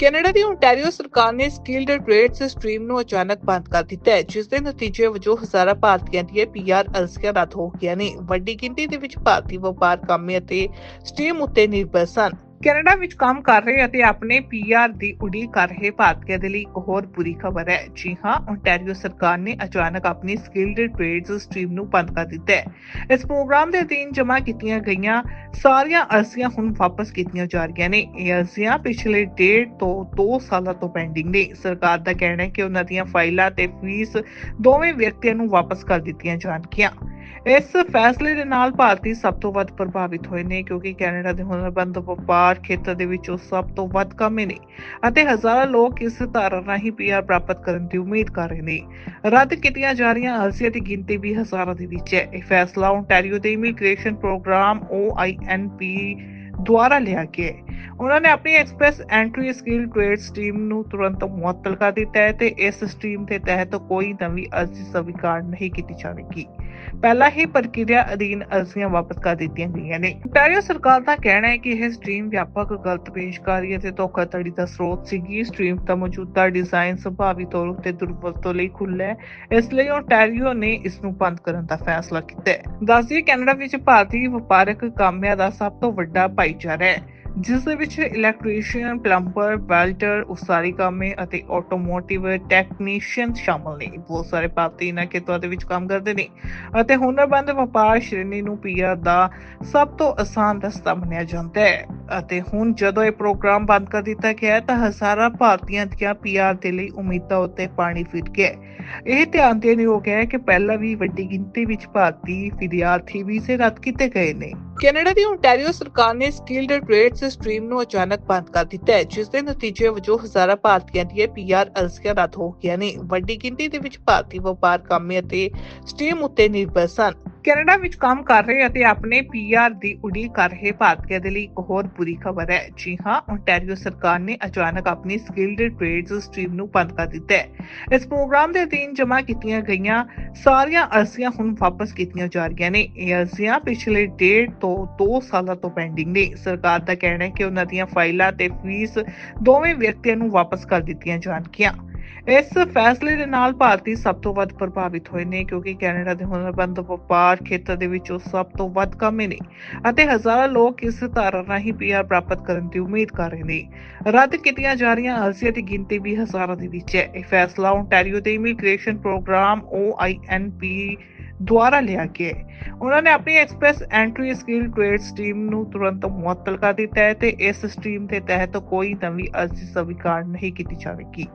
Canada ਦੀ Ontario ਸਰਕਾਰ ਨੇ skilled trades stream ਨੂੰ ਅਚਾਨਕ ਬੰਦ ਕਰ ਦਿੱਤਾ ਹੈ ਜਿਸ ਦੇ ਨਤੀਜੇ ਵਜੋਂ ਹਜ਼ਾਰਾਂ ਭਾਰਤੀਆਂ ਦੀਆਂ ਪੀਆਰ ਅਰਜ਼ੀਆਂ ਰੱਦ ਹੋ ਗਈਆਂ ਨੇ। ਵੱਡੀ ਗਿਣਤੀ ਦੇ ਵਿੱਚ ਭਾਰਤੀ ਵਪਾਰ ਕਾਮੇ ਅਤੇ ਸਟਰੀਮ ਉੱਤੇ ਨਿਰਭਰ ਸਨ। ਕੈਨੇਡਾ ਵਿੱਚ ਕੰਮ ਕਰ ਰਹੇ ਅਤੇ ਆਪਣੇ ਪੀਆਰ ਦੀ ਉਡੀਕ ਕਰ ਰਹੇ ਭਾਰਤੀਆਂ ਦੇ ਲਈ ਇੱਕ ਹੋਰ ਬੁਰੀ ਖਬਰ ਹੈ। ਜੀ ਹਾਂ ਓਨਟਾਰੀਓ ਸਰਕਾਰ ਨੇ ਅਚਾਨਕ ਆਪਣੀ ਸਕਿਲਡ ਟ੍ਰੇਡਸ ਸਟਰੀਮ ਨੂੰ ਬੰਦ ਕਰ ਦਿੱਤਾ ਹੈ। ਇਸ ਪ੍ਰੋਗਰਾਮ ਦੇ ਅਧੀਨ ਜਮ੍ਹਾਂ ਕੀਤੀਆਂ ਗਈਆਂ ਸਾਰੀਆਂ ਅਰਜ਼ੀਆਂ ਹੁਣ ਵਾਪਸ ਕੀਤੀਆਂ ਜਾ ਰਹੀਆਂ ਨੇ। ਇਹ ਅਰਜ਼ੀਆਂ ਪਿਛਲੇ ਡੇਢ ਤੋਂ 2 ਸਾਲਾਂ ਤੋਂ ਪੈਂਡਿੰਗ ਨੇ। ਸਰਕਾਰ ਦਾ ਕਹਿਣਾ ਹੈ ਕਿ ਉਹਨਾਂ ਦੀਆਂ ਫਾਈਲਾਂ ਤੇ ਫੀਸ ਦੋਵੇਂ ਵਿਅਕਤੀਆਂ ਨੂੰ ਵਾਪਸ ਕਰ ਦਿੱਤੀਆਂ ਜਾਣਗੀਆਂ। ਇਸ ਫੈਸਲੇ ਦੇ ਨਾਲ ਭਾਰਤੀ ਸਭ ਤੋਂ ਵੱਧ ਪ੍ਰਭਾਵਿਤ ਹੋਏ ਨੇ, ਕਿਉਂਕਿ ਕੈਨੇਡਾ ਦੇ ਹੁਨਰਬੰਦ ਵਪਾਰ ਖੇਤਰ ਦੇ ਵਿੱਚ ਉਹ ਸਭ ਤੋਂ ਵੱਧ ਕਾਮੇ ਨੇ ਅਤੇ ਹਜ਼ਾਰਾਂ ਲੋਕ ਇਸ ਧਾਰਾ ਰਾਹੀਂ ਪੀਆਰ ਪ੍ਰਾਪਤ ਕਰਨ ਦੀ ਉਮੀਦ ਕਰ ਰਹੇ ਨੇ। ਰੱਦ ਕੀਤੀਆਂ ਜਾ ਰਹੀਆਂ ਅਰਜ਼ੀਆਂ ਦੀ ਗਿਣਤੀ ਵੀ ਹਜ਼ਾਰਾਂ ਦੇ ਵਿੱਚ ਹੈ। ਇਹ ਫੈਸਲਾ ਓਨਟਾਰੀਓ ਦੇ ਇਮੀਗ੍ਰੇਸ਼ਨ ਪ੍ਰੋਗਰਾਮ OINP ਦੁਆਰਾ ਲਿਆ ਗਿਆ ਉਹਨਾਂ ਨੇ ਆਪਣੀ express entry skill trade stream ਨੂੰ ਤੁਰੰਤ ਮੁਅੱਤਲ ਕਰ ਦਿੱਤਾ ਹੈ ਤੇ ਇਸ ਸਟ੍ਰੀਮ ਦੇ ਤਹਿਤ ਕੋਈ ਨਵੀਂ ਅਰਜ਼ੀ ਸਵੀਕਾਰ ਨਹੀਂ ਕੀਤੀ ਜਾਵੇਗੀ। ਪਹਿਲਾਂ ਹੀ ਪ੍ਰਕਿਰਿਆ ਅਧੀਨ ਅਰਜ਼ੀਆਂ ਵਾਪਸ ਕਰ ਦਿੱਤੀਆਂ ਗਈਆਂ ਨੇ। ontario ਸਰਕਾਰ ਦਾ ਕਹਿਣਾ ਹੈ ਕਿ ਇਹ ਸਟ੍ਰੀਮ ਵਿਆਪਕ ਗਲਤ ਪੇਸ਼ਕਾਰੀ ਅਤੇ ਧੋਖਾਧੜੀ ਦਾ ਸਰੋਤ ਸੀਗੀ ਸਟ੍ਰੀਮ ਦਾ ਮੌਜੂਦਾ ਡਿਜ਼ਾਈਨ ਸੰਭਾਵੀ ਤੌਰ ਉੱਤੇ ਦੁਰਵਰਤੋਂ ਲਈ ਖੁੱਲ੍ਹਾ ਹੈ। ਇਸ ਲਈ ਓਨਟਾਰੀਓ ਨੇ ਇਸ ਨੂੰ ਬੰਦ ਕਰਨ ਦਾ ਫੈਸਲਾ ਕੀਤਾ ਹੈ। ਦੱਸਦੀ ਕੈਨੇਡਾ ਵਿੱਚ ਭਾਰਤੀ ਵਪਾਰਕ ਕਾਮਿਆਂ ਦਾ ਸਭ ਤੋਂ ਵੱਡਾ ਭਾਈਚਾਰਾ ਹੈ। ਜਿਸ ਦੇ ਵਿੱਚ ਇਲੈਕਟ੍ਰੀਸ਼ੀਅਨ ਪਲੰਬਰ ਵੈਲਡਰ ਉਸਾਰੀ ਕਾਮੇ ਅਤੇ ਆਟੋਮੋਟਿਵ ਟੈਕਨੀਸ਼ੀਅਨ ਸ਼ਾਮਲ ਨੇ। ਬਹੁਤ ਸਾਰੇ ਭਾਰਤੀ ਇਹਨਾਂ ਖੇਤਰਾਂ ਦੇ ਵਿੱਚ ਕੰਮ ਕਰਦੇ ਨੇ ਅਤੇ ਹੁਨਰਬੰਦ ਵਪਾਰ ਸ਼੍ਰੇਣੀ ਨੂੰ ਪੀਆਰ ਦਾ ਸਭ ਤੋਂ ਆਸਾਨ ਰਸਤਾ ਮੰਨਿਆ ਜਾਂਦਾ ਹੈ। ਅਤੇ ਹੁਣ ਜਦੋਂ ਇਹ ਪ੍ਰੋਗਰਾਮ ਬੰਦ ਕਰ ਦਿੱਤਾ ਗਿਆ ਤਾਂ ਹਜ਼ਾਰਾਂ ਭਾਰਤੀਆਂ ਦੀਆਂ ਪੀਆਰ ਦੇ ਲਈ ਉਮੀਦਾਂ ਉੱਤੇ ਪਾਣੀ ਫਿਰ ਗਿਆ ਇਹ ਧਿਆਨ ਦੇਣ ਯੋਗ ਹੈ ਕਿ ਪਹਿਲਾਂ ਵੀ ਵੱਡੀ ਗਿਣਤੀ ਵਿੱਚ ਭਾਰਤੀ ਵਿਦਿਆਰਥੀ ਵੀਜ਼ੇ ਰੱਦ ਕੀਤੇ ਗਏ ਨੇ। ਕੈਨੇਡਾ ਦੀ ਓਨਟਾਰੀਓ ਸਰਕਾਰ ਨੇ ਸਕਿਲਡ ਟ੍ਰੇਡਸ ਸਟ੍ਰੀਮ ਨੂੰ ਅਚਾਨਕ ਬੰਦ ਕਰ ਦਿੱਤਾ ਹੈ, ਜਿਸ ਦੇ ਨਤੀਜੇ ਵਜੋਂ ਹਜ਼ਾਰਾਂ ਭਾਰਤੀਆਂ ਦੀਆਂ ਪੀਆਰ ਅਰਜ਼ੀਆਂ ਰੱਦ ਹੋ ਗਈਆਂ ਨੇ। ਵੱਡੀ ਗਿਣਤੀ ਦੇ ਵਿੱਚ ਭਾਰਤੀ ਵਪਾਰ ਕਾਮੇ ਅਤੇ ਸਟਰੀਮ ਉੱਤੇ ਨਿਰਭਰ ਸਨ। ਕੈਨੇਡਾ ਵਿੱਚ ਕੰਮ ਕਰ ਰਹੇ ਅਤੇ ਆਪਣੇ ਪੀਆਰ ਦੀ ਉਡੀਕ ਕਰ ਰਹੇ ਭਾਰਤੀਆਂ ਦੇ ਲਈ ਇੱਕ ਹੋਰ ਬੁਰੀ ਖਬਰ ਹੈ। ਜੀ ਹਾਂ ਓਨਟਾਰੀਓ ਸਰਕਾਰ ਨੇ ਅਚਾਨਕ ਆਪਣੀ ਸਕਿਲਡ ਟ੍ਰੇਡਸ ਸਟਰੀਮ ਨੂੰ ਬੰਦ ਕਰ ਦਿੱਤਾ ਹੈ। ਇਸ ਪ੍ਰੋਗਰਾਮ ਦੇ ਅਧੀਨ ਜਮ੍ਹਾਂ ਕੀਤੀਆਂ ਗਈਆਂ ਸਾਰੀਆਂ ਅਰਜ਼ੀਆਂ ਹੁਣ ਵਾਪਸ ਕੀਤੀਆਂ ਜਾ ਰਹੀਆਂ ਨੇ। ਇਹ ਅਰਜ਼ੀਆਂ ਪਿਛਲੇ ਡੇਢ ਤੋਂ 2 ਸਾਲਾਂ ਤੋਂ ਪੈਂਡਿੰਗ ਨੇ। ਸਰਕਾਰ ਦਾ ਕਹਿਣਾ ਹੈ ਕਿ ਉਹਨਾਂ ਦੀਆਂ ਫਾਈਲਾਂ ਤੇ ਫੀਸ ਦੋਵੇਂ ਵਿਅਕਤੀਆਂ ਨੂੰ ਵਾਪਸ ਕਰ ਦਿੱਤੀਆਂ ਜਾਣਗੀਆਂ। ਇਸ ਫੈਸਲੇ ਦੇ ਨਾਲ ਭਾਰਤੀ ਸਭ ਤੋਂ ਵੱਧ ਪ੍ਰਭਾਵਿਤ ਹੋਏ ਨੇ, ਕਿਉਂਕਿ ਕੈਨੇਡਾ ਦੇ ਹੁਨਰਬੰਦ ਵਪਾਰ ਖੇਤਰ ਦੇ ਵਿੱਚ ਉਹ ਸਭ ਤੋਂ ਵੱਧ ਕਾਮੇ ਨੇ ਅਤੇ ਹਜ਼ਾਰਾਂ ਲੋਕ ਇਸ ਧਾਰਾ ਰਾਹੀਂ ਪੀਆਰ ਪ੍ਰਾਪਤ ਕਰਨ ਦੀ ਉਮੀਦ ਕਰ ਰਹੇ ਨੇ। ਰੱਦ ਕੀਤੀਆਂ ਜਾ ਰਹੀਆਂ ਅਰਜ਼ੀਆਂ ਦੀ ਗਿਣਤੀ ਵੀ ਹਜ਼ਾਰਾਂ ਦੇ ਵਿੱਚ ਹੈ। ਇਹ ਫੈਸਲਾ ਓਨਟਾਰੀਓ ਦੇ ਇਮੀਗ੍ਰੇਸ਼ਨ ਪ੍ਰੋਗਰਾਮ OINP ਦੁਆਰਾ ਲਿਆ ਗਿਆ ਉਹਨਾਂ ਨੇ ਆਪਣੀ express entry skill trade stream ਨੂੰ ਤੁਰੰਤ ਮੁਅੱਤਲ ਕਰ ਦਿੱਤਾ ਹੈ ਤੇ ਇਸ ਸਟ੍ਰੀਮ ਦੇ ਤਹਿਤ ਕੋਈ ਨਵੀਂ ਅਰਜ਼ੀ ਸਵੀਕਾਰ ਨਹੀਂ ਕੀਤੀ ਜਾਵੇਗੀ।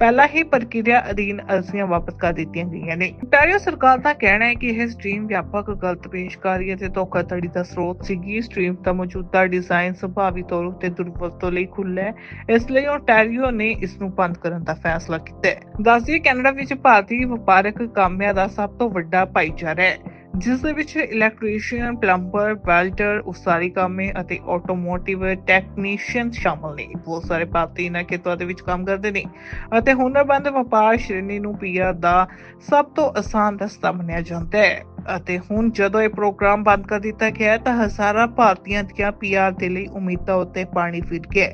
ਪਹਿਲਾਂ ਹੀ ਪ੍ਰਕਿਰਿਆ ਅਧੀਨ ਅਰਜ਼ੀਆਂ ਵਾਪਸ ਕਰ ਦਿੱਤੀਆਂ ਗਈਆਂ ਨੇ। ontario ਸਰਕਾਰ ਦਾ ਕਹਿਣਾ ਹੈ ਕਿ ਇਹ ਸਟ੍ਰੀਮ ਵਿਆਪਕ ਗਲਤ ਪੇਸ਼ਕਾਰੀ ਅਤੇ ਧੋਖਾਧੜੀ ਦਾ ਸਰੋਤ ਸੀਗੀ। ਸਟ੍ਰੀਮ ਦਾ ਮੌਜੂਦਾ ਡਿਜ਼ਾਈਨ ਸੰਭਾਵੀ ਤੌਰ ਉੱਤੇ ਦੁਰਵਰਤੋਂ ਲਈ ਖੁੱਲ੍ਹਾ ਹੈ। ਇਸ ਲਈ ontario ਨੇ ਇਸ ਨੂੰ ਬੰਦ ਕਰਨ ਦਾ ਫੈਸਲਾ ਕੀਤਾ ਹੈ। ਦੱਸਦੀ ਕੈਨੇਡਾ ਵਿੱਚ ਭਾਰਤੀ ਵਪਾਰਕ ਕਾਮਿਆਂ ਦਾ ਸਭ ਤੋਂ ਵੱਡਾ ਭਾਈਚਾਰਾ ਹੈ, ਜਿਸ ਦੇ ਵਿੱਚ ਇਲੈਕਟ੍ਰੀਸ਼ੀਅਨ ਪਲੰਬਰ ਵੈਲਡਰ ਉਸਾਰੀ ਕਾਮੇ ਅਤੇ ਆਟੋਮੋਟਿਵ ਟੈਕਨੀਸ਼ੀਅਨ ਸ਼ਾਮਲ ਨੇ। ਬਹੁਤ ਸਾਰੇ ਭਾਰਤੀ ਇਹਨਾਂ ਖੇਤਰਾਂ ਦੇ ਵਿੱਚ ਕੰਮ ਕਰਦੇ ਨੇ ਅਤੇ ਹੁਨਰਬੰਦ ਵਪਾਰ ਸ਼੍ਰੇਣੀ ਨੂੰ ਪੀਆਰ ਦਾ ਸਭ ਤੋਂ ਆਸਾਨ ਰਸਤਾ ਮੰਨਿਆ ਜਾਂਦਾ ਹੈ। ਅਤੇ ਹੁਣ ਜਦੋਂ ਇਹ ਪ੍ਰੋਗਰਾਮ ਬੰਦ ਕਰ ਦਿੱਤਾ ਗਿਆ ਤਾਂ ਹਜ਼ਾਰਾਂ ਭਾਰਤੀਆਂ ਦੀਆਂ ਪੀਆਰ ਦੇ ਲਈ ਉਮੀਦਾਂ ਉੱਤੇ ਪਾਣੀ ਫਿਰ ਗਿਆ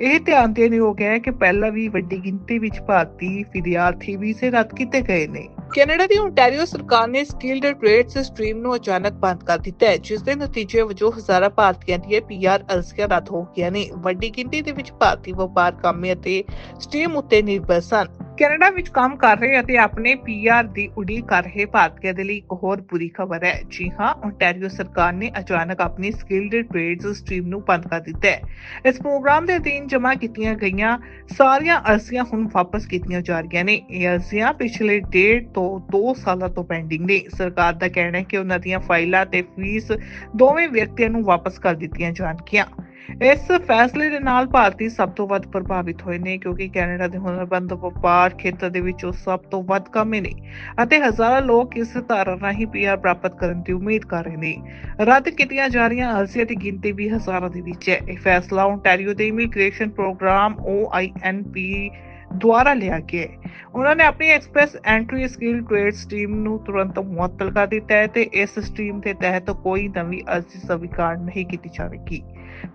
ਇਹ ਧਿਆਨ ਦੇਣ ਯੋਗ ਹੈ ਕਿ ਪਹਿਲਾਂ ਵੀ ਵੱਡੀ ਗਿਣਤੀ ਵਿੱਚ ਭਾਰਤੀ ਵਿਦਿਆਰਥੀ ਵੀਜ਼ੇ ਰੱਦ ਕੀਤੇ ਗਏ ਨੇ। ਕੈਨੇਡਾ ਦੀ ਓਨਟਾਰੀਓ ਸਰਕਾਰ ਨੇ ਸਕਿਲਡ ਟ੍ਰੇਡਸ ਸਟਰੀਮ ਨੂੰ ਅਚਾਨਕ ਬੰਦ ਕਰ ਦਿੱਤਾ ਹੈ, ਜਿਸ ਦੇ ਨਤੀਜੇ ਵਜੋਂ ਹਜ਼ਾਰਾਂ ਭਾਰਤੀਆਂ ਦੀਆਂ ਪੀਆਰ ਅਰਜ਼ੀਆਂ ਰੱਦ ਹੋ ਗਈਆਂ ਨੇ। ਵੱਡੀ ਗਿਣਤੀ ਦੇ ਵਿੱਚ ਭਾਰਤੀ ਵਪਾਰ ਕਾਮੇ ਅਤੇ ਸਟਰੀਮ ਉੱਤੇ ਨਿਰਭਰ ਸਨ। ਕੈਨੇਡਾ ਵਿੱਚ ਕੰਮ ਕਰ ਰਹੇ ਅਤੇ ਆਪਣੇ ਪੀਆਰ ਦੀ ਉਡੀਕ ਕਰ ਰਹੇ ਭਾਰਤੀਆਂ ਦੇ ਲਈ ਇੱਕ ਹੋਰ ਬੁਰੀ ਖਬਰ ਹੈ। ਜੀ ਹਾਂ ਓਨਟਾਰੀਓ ਸਰਕਾਰ ਨੇ ਅਚਾਨਕ ਆਪਣੀ ਸਕਿਲਡ ਟ੍ਰੇਡਸ ਸਟਰੀਮ ਨੂੰ ਬੰਦ ਕਰ ਦਿੱਤਾ ਹੈ। ਇਸ ਪ੍ਰੋਗਰਾਮ ਦੇ ਅਧੀਨ ਜਮ੍ਹਾਂ ਕੀਤੀਆਂ ਗਈਆਂ ਸਾਰੀਆਂ ਅਰਜ਼ੀਆਂ ਹੁਣ ਵਾਪਸ ਕੀਤੀਆਂ ਜਾ ਰਹੀਆਂ ਨੇ। ਇਹ ਅਰਜ਼ੀਆਂ ਪਿਛਲੇ ਡੇਢ ਤੋਂ 2 ਸਾਲਾਂ ਤੋਂ ਪੈਂਡਿੰਗ ਨੇ। ਸਰਕਾਰ ਦਾ ਕਹਿਣਾ ਹੈ ਕਿ ਉਹਨਾਂ ਦੀਆਂ ਫਾਈਲਾਂ ਤੇ ਫੀਸ ਦੋਵੇਂ ਵਿਅਕਤੀਆਂ ਨੂੰ ਵਾਪਸ ਕਰ ਦਿੱਤੀਆਂ ਜਾਣਗੀਆਂ। ਇਸ ਫੈਸਲੇ ਦੇ ਨਾਲ ਭਾਰਤੀ ਸਭ ਤੋਂ ਵੱਧ ਪ੍ਰਭਾਵਿਤ ਹੋਏ ਨੇ, ਕਿਉਂਕਿ ਕੈਨੇਡਾ ਦੇ ਹੁਨਰਬੰਦ ਵਪਾਰ ਖੇਤਰ ਦੇ ਵਿੱਚ ਉਹ ਸਭ ਤੋਂ ਵੱਧ ਕਾਮੇ ਨੇ ਅਤੇ ਹਜ਼ਾਰਾਂ ਲੋਕ ਇਸ ਧਾਰਾ ਰਾਹੀਂ ਪੀਆਰ ਪ੍ਰਾਪਤ ਕਰਨ ਦੀ ਉਮੀਦ ਕਰ ਰਹੇ ਨੇ। ਰੱਦ ਕੀਤੀਆਂ ਜਾ ਰਹੀਆਂ ਅਰਜ਼ੀਆਂ ਦੀ ਗਿਣਤੀ ਵੀ ਹਜ਼ਾਰਾਂ ਦੇ ਵਿੱਚ ਹੈ। ਇਹ ਫੈਸਲਾ ਓਨਟਾਰੀਓ ਦੇ ਇਮੀਗ੍ਰੇਸ਼ਨ ਪ੍ਰੋਗਰਾਮ OINP ਦੁਆਰਾ ਲਿਆ ਗਿਆ ਉਹਨਾਂ ਨੇ ਆਪਣੀ express entry skill trade stream ਨੂੰ ਤੁਰੰਤ ਮੁਅੱਤਲ ਕਰ ਦਿੱਤਾ ਹੈ ਤੇ ਇਸ ਸਟ੍ਰੀਮ ਦੇ ਤਹਿਤ ਕੋਈ ਨਵੀਂ ਅਰਜ਼ੀ ਸਵੀਕਾਰ ਨਹੀਂ ਕੀਤੀ ਜਾਵੇਗੀ।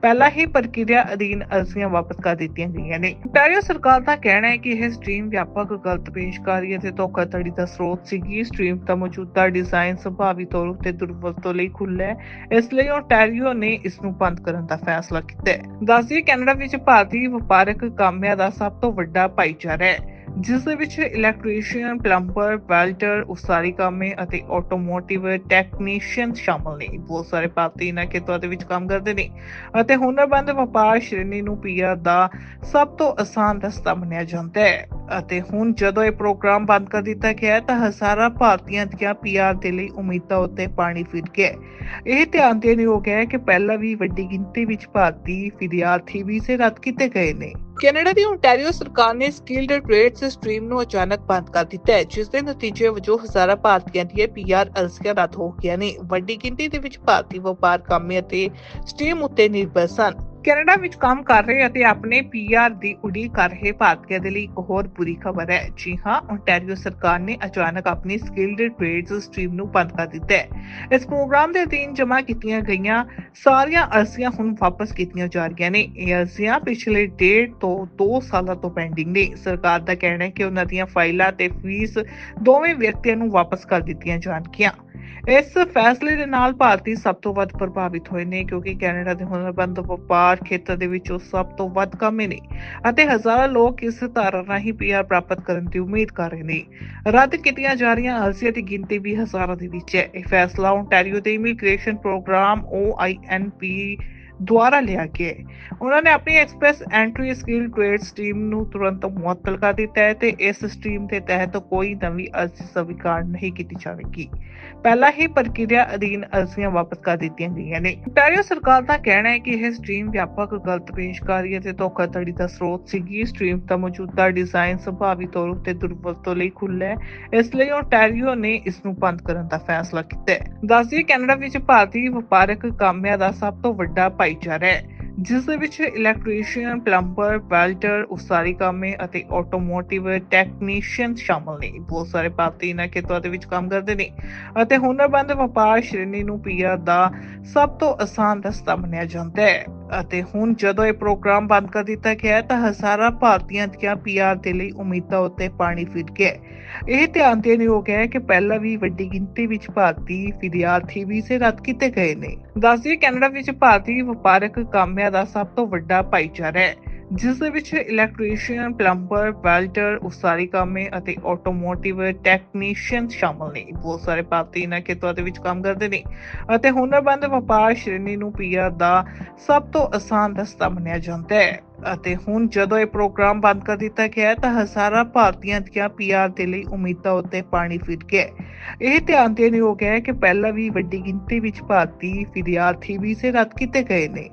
ਪਹਿਲਾਂ ਹੀ ਪ੍ਰਕਿਰਿਆ ਅਧੀਨ ਅਰਜ਼ੀਆਂ ਵਾਪਸ ਕਰ ਦਿੱਤੀਆਂ ਗਈਆਂ ਨੇ। ontario ਸਰਕਾਰ ਦਾ ਕਹਿਣਾ ਹੈ ਕਿ ਇਹ ਸਟ੍ਰੀਮ ਵਿਆਪਕ ਗਲਤ ਪੇਸ਼ਕਾਰੀ ਅਤੇ ਧੋਖਾਧੜੀ ਦਾ ਸਰੋਤ ਸੀਗੀ ਸਟ੍ਰੀਮ ਦਾ ਮੌਜੂਦਾ ਡਿਜ਼ਾਈਨ ਸੰਭਾਵੀ ਤੌਰ ਉੱਤੇ ਦੁਰਵਰਤੋਂ ਲਈ ਖੁੱਲ੍ਹਾ ਹੈ। ਇਸ ਲਈ ontario ਨੇ ਇਸ ਨੂੰ ਬੰਦ ਕਰਨ ਦਾ ਫੈਸਲਾ ਕੀਤਾ ਹੈ। ਦੱਸਦੀ ਕੈਨੇਡਾ ਵਿੱਚ ਭਾਰਤੀ ਵਪਾਰਕ ਕਾਮਿਆਂ ਦਾ ਸਭ ਤੋਂ ਵੱਡਾ ਭਾਈਚਾਰਾ ਹੈ, ਜਿਸ ਦੇ ਵਿੱਚ ਇਲੈਕਟ੍ਰੀਸ਼ੀਅਨ ਪਲੰਬਰ ਵੈਲਡਰ ਉਸਾਰੀ ਕਾਮੇ ਅਤੇ ਆਟੋਮੋਟਿਵ ਟੈਕਨੀਸ਼ੀਅਨ ਸ਼ਾਮਲ ਨੇ। ਬਹੁਤ ਸਾਰੇ ਭਾਰਤੀ ਇਹਨਾਂ ਖੇਤਰਾਂ ਦੇ ਵਿੱਚ ਕੰਮ ਕਰਦੇ ਨੇ ਅਤੇ ਹੁਨਰਮੰਦ ਵਪਾਰ ਸ਼੍ਰੇਣੀ ਨੂੰ ਪੀਆਰ ਦਾ ਸਭ ਤੋਂ ਆਸਾਨ ਰਸਤਾ ਮੰਨਿਆ ਜਾਂਦਾ ਹੈ। ਅਤੇ ਹੁਣ ਜਦੋਂ ਇਹ ਪ੍ਰੋਗਰਾਮ ਬੰਦ ਕਰ ਦਿੱਤਾ ਗਿਆ ਤਾਂ ਹਜ਼ਾਰਾਂ ਭਾਰਤੀਆਂ ਦੀਆਂ ਪੀਆਰ ਦੇ ਲਈ ਉਮੀਦਾਂ ਉੱਤੇ ਪਾਣੀ ਫਿਰ ਗਿਆ ਇਹ ਧਿਆਨ ਦੇਣ ਯੋਗ ਹੈ ਕਿ ਪਹਿਲਾਂ ਵੀ ਵੱਡੀ ਗਿਣਤੀ ਵਿੱਚ ਭਾਰਤੀ ਵਿਦਿਆਰਥੀ ਵੀਜ਼ੇ ਰੱਦ ਕੀਤੇ ਗਏ ਨੇ। ਕੈਨੇਡਾ ਦੀ ontario ਸਰਕਾਰ ਨੇ ਸਕਿਲਡ ਟ੍ਰੇਡਸ ਸਟ੍ਰੀਮ ਨੂੰ ਅਚਾਨਕ ਬੰਦ ਕਰ ਦਿੱਤਾ ਹੈ, ਜਿਸ ਦੇ ਨਤੀਜੇ ਵਜੋਂ ਹਜ਼ਾਰਾਂ ਭਾਰਤੀਆਂ ਦੀਆਂ ਪੀਆਰ ਅਰਜ਼ੀਆਂ ਰੱਦ ਹੋ ਗਈਆਂ ਨੇ। ਵੱਡੀ ਗਿਣਤੀ ਦੇ ਵਿੱਚ ਭਾਰਤੀ ਵਪਾਰ ਕਾਮੇ ਅਤੇ ਸਟ੍ਰੀਮ ਉੱਤੇ ਨਿਰਭਰ ਸਨ। ਕੈਨੇਡਾ ਵਿੱਚ ਕੰਮ ਕਰ ਰਹੇ ਅਤੇ ਆਪਣੇ ਪੀਆਰ ਦੀ ਉਡੀਕ ਕਰ ਰਹੇ, ਭਾਰਤੀਆਂ ਦੇ ਲਈ ਇੱਕ ਹੋਰ ਬੁਰੀ ਖਬਰ ਹੈ। ਜੀ ਹਾਂ ontario ਸਰਕਾਰ ਨੇ ਅਚਾਨਕ ਆਪਣੀ ਸਕਿਲਡ ਟ੍ਰੇਡਸ ਸਟ੍ਰੀਮ ਨੂੰ ਬੰਦ ਕਰ ਦਿੱਤਾ ਹੈ। ਇਸ ਪ੍ਰੋਗਰਾਮ ਦੇ ਅਧੀਨ ਜਮ੍ਹਾਂ ਕੀਤੀਆਂ ਗਈਆਂ ਸਾਰੀਆਂ ਅਰਜ਼ੀਆਂ ਹੁਣ ਵਾਪਸ ਕੀਤੀਆਂ ਜਾ ਰਹੀਆਂ ਨੇ। ਇਹ ਅਰਜ਼ੀਆਂ ਪਿਛਲੇ ਡੇਢ ਤੋਂ 2 ਸਾਲਾਂ ਤੋਂ ਪੈਂਡਿੰਗ ਨੇ। ਸਰਕਾਰ ਦਾ ਕਹਿਣਾ ਹੈ ਕਿ ਉਹਨਾਂ ਦੀਆਂ ਫਾਈਲਾਂ ਤੇ ਫੀਸ ਦੋਵੇਂ ਵਿਅਕਤੀਆਂ ਨੂੰ ਵਾਪਸ ਕਰ ਦਿੱਤੀਆਂ ਜਾਣਗੀਆਂ। ਇਸ ਫੈਸਲੇ ਦੇ ਨਾਲ ਭਾਰਤੀ ਸਭ ਤੋਂ ਵੱਧ ਪ੍ਰਭਾਵਿਤ ਹੋਏ ਨੇ, ਕਿਉਂਕਿ ਕੈਨੇਡਾ ਦੇ ਹੁਨਰਬੰਦ ਵਪਾਰ ਖੇਤਰ ਦੇ ਵਿੱਚ ਉਹ ਸਭ ਤੋਂ ਵੱਧ ਕਾਮੇ ਨੇ ਅਤੇ ਹਜ਼ਾਰਾਂ ਲੋਕ ਇਸ ਧਾਰਾ ਰਾਹੀਂ ਪੀਆਰ ਪ੍ਰਾਪਤ ਕਰਨ ਦੀ ਉਮੀਦ ਕਰ ਰਹੇ ਨੇ। ਰੱਦ ਕੀਤੀਆਂ ਜਾ ਰਹੀਆਂ ਅਰਜ਼ੀਆਂ ਦੀ ਗਿਣਤੀ ਵੀ ਹਜ਼ਾਰਾਂ ਦੇ ਵਿੱਚ ਹੈ। ਇਹ ਫੈਸਲਾ ontario ਦੇ ਇਮੀਗ੍ਰੇਸ਼ਨ ਪ੍ਰੋਗਰਾਮ OINP ਦੁਆਰਾ ਲਿਆ ਗਿਆ ਉਹਨਾਂ ਨੇ ਆਪਣੀ express entry skill trade stream ਨੂੰ ਤੁਰੰਤ ਮੁਅੱਤਲ ਕਰ ਦਿੱਤਾ ਹੈ ਤੇ ਇਸ ਸਟ੍ਰੀਮ ਦੇ ਤਹਿਤ ਕੋਈ ਨਵੀਂ ਅਰਜ਼ੀ ਸਵੀਕਾਰ ਨਹੀਂ ਕੀਤੀ ਜਾਵੇਗੀ। ਪਹਿਲਾਂ ਹੀ ਪ੍ਰਕਿਰਿਆ ਅਧੀਨ ਅਰਜ਼ੀਆਂ ਵਾਪਸ ਕਰ ਦਿੱਤੀਆਂ ਗਈਆਂ ਨੇ। ontario ਸਰਕਾਰ ਦਾ ਕਹਿਣਾ ਹੈ ਕਿ ਇਹ ਸਟ੍ਰੀਮ ਵਿਆਪਕ ਗਲਤ ਪੇਸ਼ਕਾਰੀ ਅਤੇ ਧੋਖਾਧੜੀ ਦਾ ਸਰੋਤ ਸੀਗੀ। ਸਟ੍ਰੀਮ ਦਾ ਮੌਜੂਦਾ ਡਿਜ਼ਾਈਨ ਸੰਭਾਵੀ ਤੌਰ ਉੱਤੇ ਦੁਰਵਰਤੋਂ ਲਈ ਖੁੱਲ੍ਹਾ ਹੈ। ਇਸ ਲਈ ontario ਨੇ ਇਸ ਨੂੰ ਬੰਦ ਕਰਨ ਦਾ ਫੈਸਲਾ ਕੀਤਾ ਹੈ। ਦੱਸਦੀ ਕੈਨੇਡਾ ਵਿੱਚ ਭਾਰਤੀ ਵਪਾਰਕ ਕਾਮਿਆਂ ਦਾ ਸਭ ਤੋਂ ਵੱਡਾ ਭਾਈਚਾਰਾ ਹੈ, ਜਿਸ ਦੇ ਵਿੱਚ ਇਲੈਕਟ੍ਰੀਸ਼ੀਅਨ ਪਲੰਬਰ ਵੈਲਡਰ ਉਸਾਰੀ ਕਾਮੇ ਅਤੇ ਆਟੋਮੋਟਿਵ ਟੈਕਨੀਸ਼ੀਅਨ ਸ਼ਾਮਲ ਨੇ। ਬਹੁਤ ਸਾਰੇ ਭਾਰਤੀ ਇਹਨਾਂ ਖੇਤਰਾਂ ਦੇ ਵਿੱਚ ਕੰਮ ਕਰਦੇ ਨੇ ਅਤੇ ਹੁਨਰਬੰਦ ਵਪਾਰ ਸ਼੍ਰੇਣੀ ਨੂੰ ਪੀਆ ਦਾ ਸਭ ਤੋਂ ਆਸਾਨ ਰਸਤਾ ਮੰਨਿਆ ਜਾਂਦਾ ਹੈ। ਅਤੇ ਹੁਣ ਜਦੋਂ ਇਹ ਪ੍ਰੋਗਰਾਮ ਬੰਦ ਕਰ ਦਿੱਤਾ ਗਿਆ ਤਾਂ ਹਜ਼ਾਰਾਂ ਭਾਰਤੀਆਂ ਦੀਆਂ ਪੀਆਰ ਦੇ ਲਈ ਉਮੀਦਾਂ ਉੱਤੇ ਪਾਣੀ ਫਿਰ ਗਿਆ ਇਹ ਧਿਆਨ ਦੇਣ ਯੋਗ ਹੈ ਕਿ ਪਹਿਲਾਂ ਵੀ ਵੱਡੀ ਗਿਣਤੀ ਵਿੱਚ ਭਾਰਤੀ ਵਿਦਿਆਰਥੀ ਵੀਜ਼ੇ ਰੱਦ ਕੀਤੇ ਗਏ ਨੇ। ਦੱਸਦੀ ਕੈਨੇਡਾ ਵਿੱਚ ਭਾਰਤੀ ਵਪਾਰਕ ਕਾਮਿਆਂ ਦਾ ਸਭ ਤੋਂ ਵੱਡਾ ਭਾਈਚਾਰਾ ਹੈ। ਜਿਸ ਦੇ ਵਿੱਚ ਇਲੈਕਟ੍ਰੀਸ਼ੀਅਨ ਪਲੰਬਰ ਵੈਲਡਰ ਉਸਾਰੀ ਕਾਮੇ ਅਤੇ ਆਟੋਮੋਟਿਵ ਟੈਕਨੀਸ਼ੀਅਨ ਸ਼ਾਮਲ ਨੇ। ਬਹੁਤ ਸਾਰੇ ਭਾਰਤੀ ਇਹਨਾਂ ਖੇਤਰਾਂ ਦੇ ਵਿੱਚ ਕੰਮ ਕਰਦੇ ਨੇ ਅਤੇ ਹੁਨਰਬੰਦ ਵਪਾਰ ਸ਼੍ਰੇਣੀ ਨੂੰ ਪੀਆਰ ਦਾ ਸਭ ਤੋਂ ਆਸਾਨ ਰਸਤਾ ਮੰਨਿਆ ਜਾਂਦਾ ਹੈ। ਅਤੇ ਹੁਣ ਜਦੋਂ ਇਹ ਪ੍ਰੋਗਰਾਮ ਬੰਦ ਕਰ ਦਿੱਤਾ ਗਿਆ ਤਾਂ ਹਜ਼ਾਰਾਂ ਭਾਰਤੀਆਂ ਦੀਆਂ ਪੀਆਰ ਦੇ ਲਈ ਉਮੀਦਾਂ ਉੱਤੇ ਪਾਣੀ ਫਿਰ ਗਿਆ ਇਹ ਧਿਆਨ ਦੇਣ ਯੋਗ ਹੈ ਕਿ ਪਹਿਲਾਂ ਵੀ ਵੱਡੀ ਗਿਣਤੀ ਵਿੱਚ ਭਾਰਤੀ ਵਿਦਿਆਰਥੀ ਵੀਜ਼ੇ ਰੱਦ ਕੀਤੇ ਗਏ ਨੇ।